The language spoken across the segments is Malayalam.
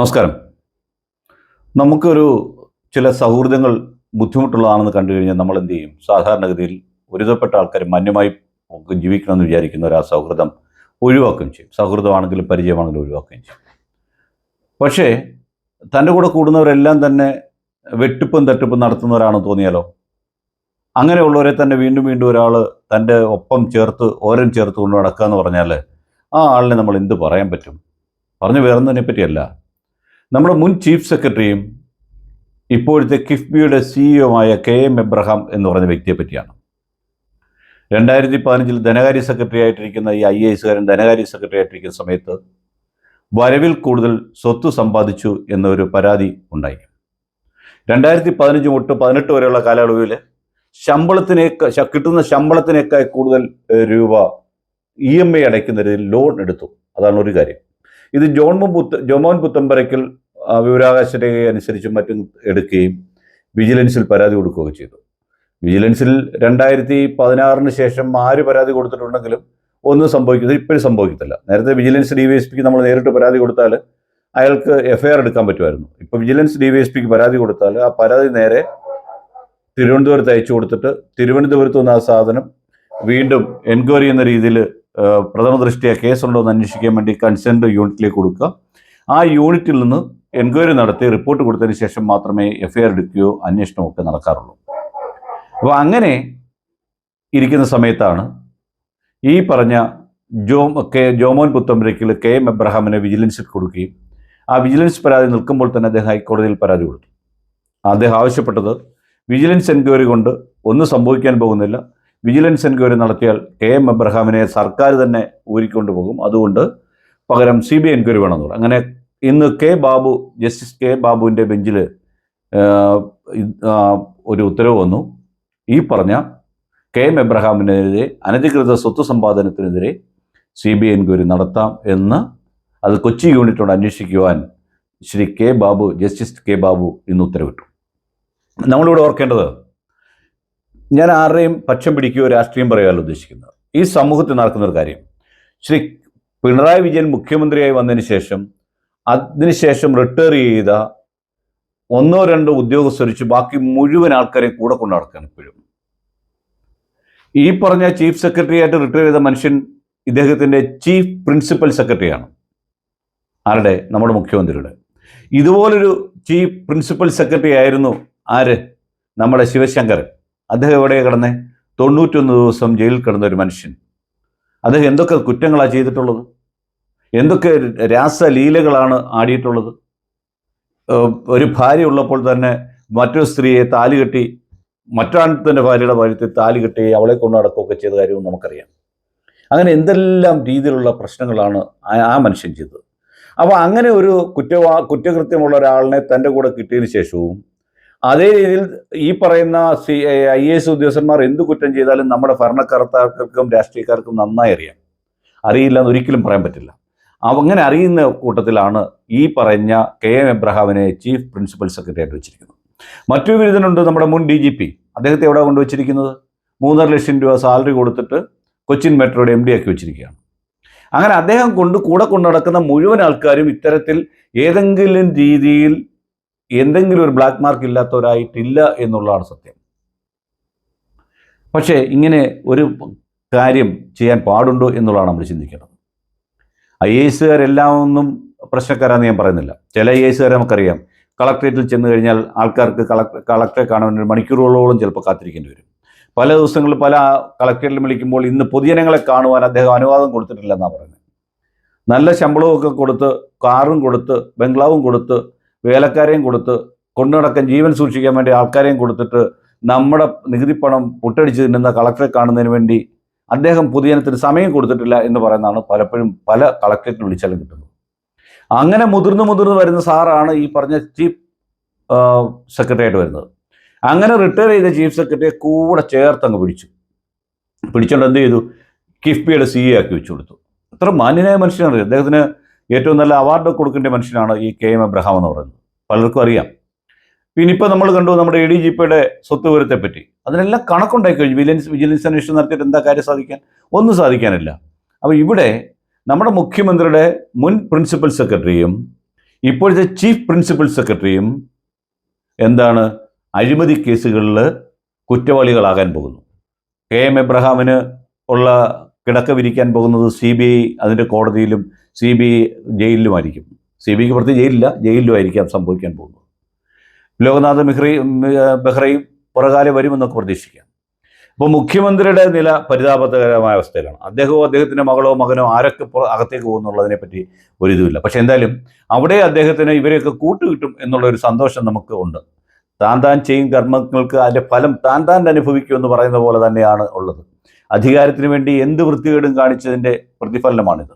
നമസ്കാരം. നമുക്കൊരു ചില സൗഹൃദങ്ങൾ ബുദ്ധിമുട്ടുള്ളതാണെന്ന് കണ്ടു കഴിഞ്ഞാൽ നമ്മൾ എന്ത് ചെയ്യും? സാധാരണഗതിയിൽ ഒരുതപ്പെട്ട ആൾക്കാർ മാന്യമായി ജീവിക്കണമെന്ന് വിചാരിക്കുന്ന ഒരു ആ സൗഹൃദം ഒഴിവാക്കുകയും ചെയ്യും. സൗഹൃദമാണെങ്കിലും പരിചയമാണെങ്കിലും ഒഴിവാക്കുകയും ചെയ്യും. പക്ഷേ തന്റെ കൂടെ കൂടുന്നവരെല്ലാം തന്നെ വെട്ടിപ്പും തട്ടിപ്പും നടത്തുന്നവരാണെന്ന് തോന്നിയാലോ? അങ്ങനെയുള്ളവരെ തന്നെ വീണ്ടും വീണ്ടും ഒരാൾ തന്റെ ഒപ്പം ചേർത്ത് ഓരം ചേർത്ത് കൊണ്ട് നടക്കുക എന്ന് പറഞ്ഞാൽ ആ ആളിനെ നമ്മൾ എന്ത് പറയാൻ പറ്റും? പറഞ്ഞു വേറുന്നതിനെ പറ്റിയല്ല നമ്മുടെ മുൻ ചീഫ് സെക്രട്ടറിയും ഇപ്പോഴത്തെ കിഫ്ബിയുടെ ആയ കെ എം എബ്രഹാം എന്ന് പറഞ്ഞ വ്യക്തിയെ പറ്റിയാണ്. രണ്ടായിരത്തി പതിനഞ്ചിൽ ധനകാര്യ സെക്രട്ടറി ആയിട്ടിരിക്കുന്ന ഈ ഐ എ എസുകാരൻ ധനകാര്യ സെക്രട്ടറി ആയിട്ടിരിക്കുന്ന സമയത്ത് വരവിൽ കൂടുതൽ സ്വത്ത് സമ്പാദിച്ചു എന്നൊരു പരാതി ഉണ്ടായി. രണ്ടായിരത്തി പതിനഞ്ച് തൊട്ട് പതിനെട്ട് വരെയുള്ള കാലയളവിൽ ശമ്പളത്തിനേക്കാൾ കിട്ടുന്ന ശമ്പളത്തിനേക്കാൾ കൂടുതൽ രൂപ ഇ എം ഐ അടയ്ക്കുന്ന രീതിയിൽ ലോൺ എടുത്തു. അതാണ് ഒരു കാര്യം. ഇത് ജോൺമോൻ പുത്ത ജോമോൻ പുത്തമ്പരയ്ക്കൽ ആ, വിവരാവകാശ രേഖ അനുസരിച്ചും മറ്റും എടുക്കുകയും വിജിലൻസിൽ പരാതി കൊടുക്കുകയൊക്കെ ചെയ്തു. വിജിലൻസിൽ രണ്ടായിരത്തി പതിനാറിന് ശേഷം ആര് പരാതി കൊടുത്തിട്ടുണ്ടെങ്കിലും ഒന്നും സംഭവിക്കുന്നത് ഇപ്പോഴും സംഭവിക്കത്തില്ല. നേരത്തെ വിജിലൻസ് ഡി വൈ നമ്മൾ നേരിട്ട് പരാതി കൊടുത്താൽ അയാൾക്ക് എഫ് എടുക്കാൻ പറ്റുമായിരുന്നു. ഇപ്പോൾ വിജിലൻസ് ഡി വൈ പരാതി കൊടുത്താൽ ആ പരാതി നേരെ തിരുവനന്തപുരത്ത് അയച്ചു കൊടുത്തിട്ട് തിരുവനന്തപുരത്ത് നിന്ന് ആ സാധനം വീണ്ടും എൻക്വയറി എന്ന രീതിയിൽ പ്രഥമ ദൃഷ്ടിയ കേസുണ്ടോ എന്ന് അന്വേഷിക്കാൻ വേണ്ടി കൺസേൺഡ് യൂണിറ്റിലേക്ക് കൊടുക്കുക. ആ യൂണിറ്റിൽ നിന്ന് എൻക്വയറി നടത്തി റിപ്പോർട്ട് കൊടുത്തതിന് ശേഷം മാത്രമേ എഫ്ഐആർ എടുക്കുകയോ അന്വേഷണമോ ഒക്കെ നടക്കാറുള്ളൂ. അപ്പോൾ അങ്ങനെ ഇരിക്കുന്ന സമയത്താണ് ഈ പറഞ്ഞ Jo K Jomon Puthenpurackal K M എബ്രഹാമിനെ വിജിലൻസിൽ കൊടുക്കുകയും ആ വിജിലൻസ് പരാതി നിൽക്കുമ്പോൾ തന്നെ അദ്ദേഹം ഹൈക്കോടതിയിൽ പരാതി കൊടുത്തു. അദ്ദേഹം ആവശ്യപ്പെട്ടത് വിജിലൻസ് എൻക്വയറി കൊണ്ട് ഒന്നും സംഭവിക്കാൻ പോകുന്നില്ല. വിജിലൻസ് എൻക്വയറി നടത്തിയാൽ കെ എം എബ്രഹാമിനെ സർക്കാർ തന്നെ ഊരിക്കൊണ്ടു പോകും. അതുകൊണ്ട് പകരം സി ബി എൻക്വയറി വേണമെന്ന് അങ്ങനെ ഇന്ന് കെ ബാബു ജസ്റ്റിസ് കെ ബാബുവിന്റെ ബെഞ്ചിൽ ഒരു ഉത്തരവ് വന്നു. ഈ പറഞ്ഞ കെ എം എബ്രഹാമിനെതിരെ അനധികൃത സ്വത്ത് സമ്പാദനത്തിനെതിരെ സി ബി ഐ എൻക്വയറി നടത്താം എന്ന് അത് കൊച്ചി യൂണിറ്റോട് അന്വേഷിക്കുവാൻ Shri K Babu justice K Babu ഇന്ന് ഉത്തരവിട്ടു. നമ്മളിവിടെ ഓർക്കേണ്ടത് ഞാൻ ആരുടെയും പക്ഷം പിടിക്കുകയോ രാഷ്ട്രീയം പറയുകയല്ല ഉദ്ദേശിക്കുന്നത്. ഈ സമൂഹത്തിൽ നടക്കുന്ന ഒരു കാര്യം ശ്രീ പിണറായി വിജയൻ മുഖ്യമന്ത്രിയായി വന്നതിന് ശേഷം അതിനുശേഷം റിട്ടയർ ചെയ്ത ഒന്നോ രണ്ടോ ഉദ്യോഗസ്ഥരിച്ച് ബാക്കി മുഴുവൻ ആൾക്കാരെയും കൂടെ കൊണ്ടു നടക്കുകയാണ് ഇപ്പോഴും. ഈ പറഞ്ഞ ചീഫ് സെക്രട്ടറി ആയിട്ട് റിട്ടയർ ചെയ്ത മനുഷ്യൻ ഇദ്ദേഹത്തിന്റെ ചീഫ് പ്രിൻസിപ്പൽ സെക്രട്ടറിയാണ് ആരുടെ? നമ്മുടെ മുഖ്യമന്ത്രിയുടെ. ഇതുപോലൊരു ചീഫ് പ്രിൻസിപ്പൽ സെക്രട്ടറി ആയിരുന്നു ആര്? നമ്മുടെ ശിവശങ്കർ അദ്ദേഹം എവിടെ കിടന്നേ? തൊണ്ണൂറ്റൊന്ന് ദിവസം ജയിലിൽ കിടന്ന ഒരു മനുഷ്യൻ. അദ്ദേഹം എന്തൊക്കെ കുറ്റങ്ങളാണ് ചെയ്തിട്ടുള്ളത്? എന്തൊക്കെ രാസലീലകളാണ് ആടിയിട്ടുള്ളത്? ഒരു ഭാര്യ ഉള്ളപ്പോൾ തന്നെ മറ്റൊരു സ്ത്രീയെ താലി കെട്ടി മറ്റാണത്തിന്റെ ഭാര്യയുടെ ഭാര്യത്തെ താലി കെട്ടി അവളെ കൊണ്ട് നടക്കുകയൊക്കെ ചെയ്ത കാര്യവും നമുക്കറിയാം. അങ്ങനെ എന്തെല്ലാം രീതിയിലുള്ള പ്രശ്നങ്ങളാണ് ആ- മനുഷ്യൻ ചെയ്തത്. അപ്പോൾ അങ്ങനെ ഒരു കുറ്റവാ കുറ്റകൃത്യമുള്ള ഒരാളിനെ തന്റെ കൂടെ കിട്ടിയതിന് ശേഷവും അതേ രീതിയിൽ ഈ പറയുന്ന സി ഐ എസ് ഉദ്യോഗസ്ഥന്മാർ എന്ത് കുറ്റം ചെയ്താലും നമ്മുടെ ഭരണകർത്താക്കൾക്കും രാഷ്ട്രീയക്കാർക്കും നന്നായി അറിയാം. അറിയില്ല എന്ന് ഒരിക്കലും പറയാൻ പറ്റില്ല. അങ്ങനെ അറിയുന്ന കൂട്ടത്തിലാണ് ഈ പറഞ്ഞ കെ എം എബ്രഹാമിനെ ചീഫ് പ്രിൻസിപ്പൽ സെക്രട്ടറി ആയിട്ട് വെച്ചിരിക്കുന്നത്. മറ്റൊരു വിരുദ്ധനുണ്ട് നമ്മുടെ മുൻ ഡി ജി പി. അദ്ദേഹത്തെ എവിടെ കൊണ്ടുവച്ചിരിക്കുന്നത്? മൂന്നര ലക്ഷം രൂപ സാലറി കൊടുത്തിട്ട് കൊച്ചിൻ മെട്രോയുടെ എം ഡി ആക്കി വെച്ചിരിക്കുകയാണ്. അങ്ങനെ അദ്ദേഹം കൊണ്ട് കൂടെ കൊണ്ടു നടക്കുന്ന മുഴുവൻ ആൾക്കാരും ഇത്തരത്തിൽ ഏതെങ്കിലും രീതിയിൽ എന്തെങ്കിലും ഒരു ബ്ലാക്ക് മാർക്ക് ഇല്ലാത്തവരായിട്ടില്ല എന്നുള്ളതാണ് സത്യം. പക്ഷേ ഇങ്ങനെ ഒരു കാര്യം ചെയ്യാൻ പാടുണ്ടോ എന്നുള്ളതാണ് നമ്മൾ ചിന്തിക്കേണ്ടത് ഐ എസുകാരെല്ലാം ഒന്നും പ്രശ്നക്കാരാന്ന് ഞാൻ പറയുന്നില്ല. ചില ഐ എസുകാരെ നമുക്കറിയാം. കളക്ട്രേറ്റിൽ ചെന്ന് കഴിഞ്ഞാൽ ആൾക്കാർക്ക് കളക്ടർ കളക്ടറെ കാണാൻ ഒരു മണിക്കൂറുകളോളം ചിലപ്പോൾ കാത്തിരിക്കേണ്ടി വരും. പല ദിവസങ്ങളിൽ പല കളക്ടറേറ്റിൽ വിളിക്കുമ്പോൾ ഇന്ന് പൊതുജനങ്ങളെ കാണുവാൻ അദ്ദേഹം അനുവാദം കൊടുത്തിട്ടില്ല എന്നാണ് പറയുന്നത്. നല്ല ശമ്പളമൊക്കെ കൊടുത്ത് കാറും കൊടുത്ത് ബംഗ്ലാവും കൊടുത്ത് വേലക്കാരെയും കൊടുത്ത് കൊണ്ടുനടക്കാൻ ജീവൻ സൂക്ഷിക്കാൻ വേണ്ടി ആൾക്കാരെയും കൊടുത്തിട്ട് നമ്മുടെ നികുതി പണം പുട്ടടിച്ച് തിന്നുന്ന കളക്ടറെ കാണുന്നതിന് വേണ്ടി അദ്ദേഹം പൊതുജനത്തിന് സമയം കൊടുത്തിട്ടില്ല എന്ന് പറയുന്നതാണ് പലപ്പോഴും പല കളക്ടറേറ്റിൽ വിളിച്ചാലും കിട്ടുന്നത്. അങ്ങനെ മുതിർന്ന് മുതിർന്ന് വരുന്ന സാറാണ് ഈ പറഞ്ഞ ചീഫ് സെക്രട്ടറി ആയിട്ട് വരുന്നത്. അങ്ങനെ റിട്ടയർ ചെയ്ത ചീഫ് സെക്രട്ടറിയെ കൂടെ ചേർത്ത് അങ്ങ് പിടിച്ചു. പിടിച്ചുകൊണ്ട് എന്ത് ചെയ്തു? കിഫ്ബിയുടെ സി എ ആക്കി വെച്ചു കൊടുത്തു. അത്ര മാന്യനായ മനുഷ്യനാണ്. അദ്ദേഹത്തിന് ഏറ്റവും നല്ല അവാർഡ് കൊടുക്കേണ്ട മനുഷ്യനാണ് ഈ കെ എം എബ്രഹാം എന്ന് പറയുന്നത്. പലർക്കും അറിയാം. പിന്നെ നമ്മൾ കണ്ടു നമ്മുടെ എ ഡി ജി പിയുടെ സ്വത്ത് വിവരത്തെ പറ്റി അതിനെല്ലാം കണക്കുണ്ടായി കഴിഞ്ഞു. വിജിലൻസ് വിജിലൻസ് അന്വേഷണം നടത്തിയിട്ട് എന്താ കാര്യം സാധിക്കാൻ? ഒന്നും സാധിക്കാനില്ല. അപ്പോൾ ഇവിടെ നമ്മുടെ മുഖ്യമന്ത്രിയുടെ മുൻ പ്രിൻസിപ്പൽ സെക്രട്ടറിയും ഇപ്പോഴത്തെ ചീഫ് പ്രിൻസിപ്പൽ സെക്രട്ടറിയും എന്താണ് അഴിമതി കേസുകളിൽ കുറ്റവാളികളാകാൻ പോകുന്നു. കെ എം എബ്രഹാമിന് ഉള്ള കിടക്ക വിരിക്കാൻ പോകുന്നത് സി ബി ഐ അതിന്റെ കോടതിയിലും സി ബി ഐ ജയിലിലുമായിരിക്കും. സി ബി ഐക്ക് പുറത്ത് ജയിലില്ല ജയിലിലും ആയിരിക്കാം സംഭവിക്കാൻ പോകുന്നത്. ലോകനാഥ് മെഹ്റി ബെഹ്റയും പുറകാലെ വരുമെന്നൊക്കെ പ്രതീക്ഷിക്കാം. അപ്പോൾ മുഖ്യമന്ത്രിയുടെ നില പരിതാപകരമായ അവസ്ഥയിലാണ്. അദ്ദേഹവും അദ്ദേഹത്തിന്റെ മകളോ മകനോ ആരൊക്കെ അകത്തേക്ക് പോകുന്നുള്ളതിനെ പറ്റി ഒരിതുമില്ല പക്ഷേ എന്തായാലും അവിടെ അദ്ദേഹത്തിന് ഇവരെയൊക്കെ കൂട്ടുകിട്ടും എന്നുള്ളൊരു സന്തോഷം നമുക്ക് ഉണ്ട്. താൻ താൻ ചെയ്യും കർമ്മങ്ങൾക്ക് അതിന്റെ ഫലം താൻ താൻ അനുഭവിക്കും എന്ന് പറയുന്ന പോലെ തന്നെയാണ് ഉള്ളത്. അധികാരത്തിന് വേണ്ടി എന്ത് വൃത്തികേടും കാണിച്ചതിന്റെ പ്രതിഫലനമാണിത്.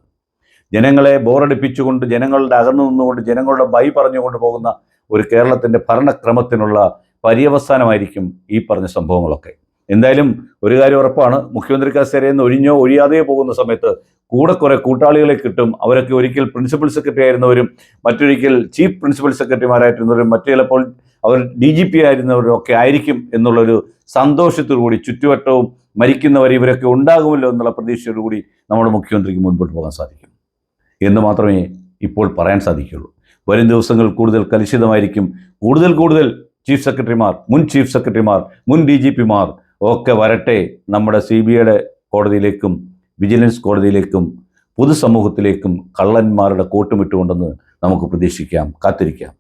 ജനങ്ങളെ ബോറടിപ്പിച്ചുകൊണ്ട് ജനങ്ങളുടെ അകന്നു നിന്നുകൊണ്ട് ജനങ്ങളുടെ ബൈ പറഞ്ഞുകൊണ്ട് പോകുന്ന ഒരു കേരളത്തിന്റെ ഭരണക്രമത്തിനുള്ള പര്യവസാനമായിരിക്കും ഈ പറഞ്ഞ സംഭവങ്ങളൊക്കെ. എന്തായാലും ഒരു കാര്യം ഉറപ്പാണ് മുഖ്യമന്ത്രി കസേരയിൽ നിന്ന് ഒഴിഞ്ഞോ ഒഴിയാതെയോ പോകുന്ന സമയത്ത് കൂടെ കുറെ കൂട്ടാളികളെ കിട്ടും. അവരൊക്കെ ഒരിക്കൽ പ്രിൻസിപ്പൽ സെക്രട്ടറി ആയിരുന്നവരും മറ്റൊരിക്കൽ ചീഫ് പ്രിൻസിപ്പൽ സെക്രട്ടറിമാരായിരുന്നവരും മറ്റു ചിലപ്പോൾ അവർ ഡി ജി പി ആയിരുന്നവരും ഒക്കെ ആയിരിക്കും എന്നുള്ളൊരു സന്തോഷത്തോടുകൂടി ചുറ്റുവട്ടവും മരിക്കുന്നവർ ഇവരൊക്കെ ഉണ്ടാകുമല്ലോ എന്നുള്ള പ്രതീക്ഷയോടുകൂടി നമ്മുടെ മുഖ്യമന്ത്രിക്ക് മുൻപോട്ട് പോകാൻ സാധിക്കും. എന്ന് മാത്രമേ ഇപ്പോൾ പറയാൻ സാധിക്കുകയുള്ളൂ. വരും ദിവസങ്ങൾ കൂടുതൽ കലുഷിതമായിരിക്കും. കൂടുതൽ കൂടുതൽ ചീഫ് സെക്രട്ടറിമാർ മുൻ ചീഫ് സെക്രട്ടറിമാർ മുൻ ഡി ജി പിമാർ ഒക്കെ വരട്ടെ നമ്മുടെ സി ബി ഐയുടെ കോടതിയിലേക്കും വിജിലൻസ് കോടതിയിലേക്കും പൊതുസമൂഹത്തിലേക്കും കള്ളന്മാരുടെ കൂട്ടുമിട്ടുകൊണ്ടെന്ന് നമുക്ക് പ്രതീക്ഷിക്കാം കാത്തിരിക്കാം.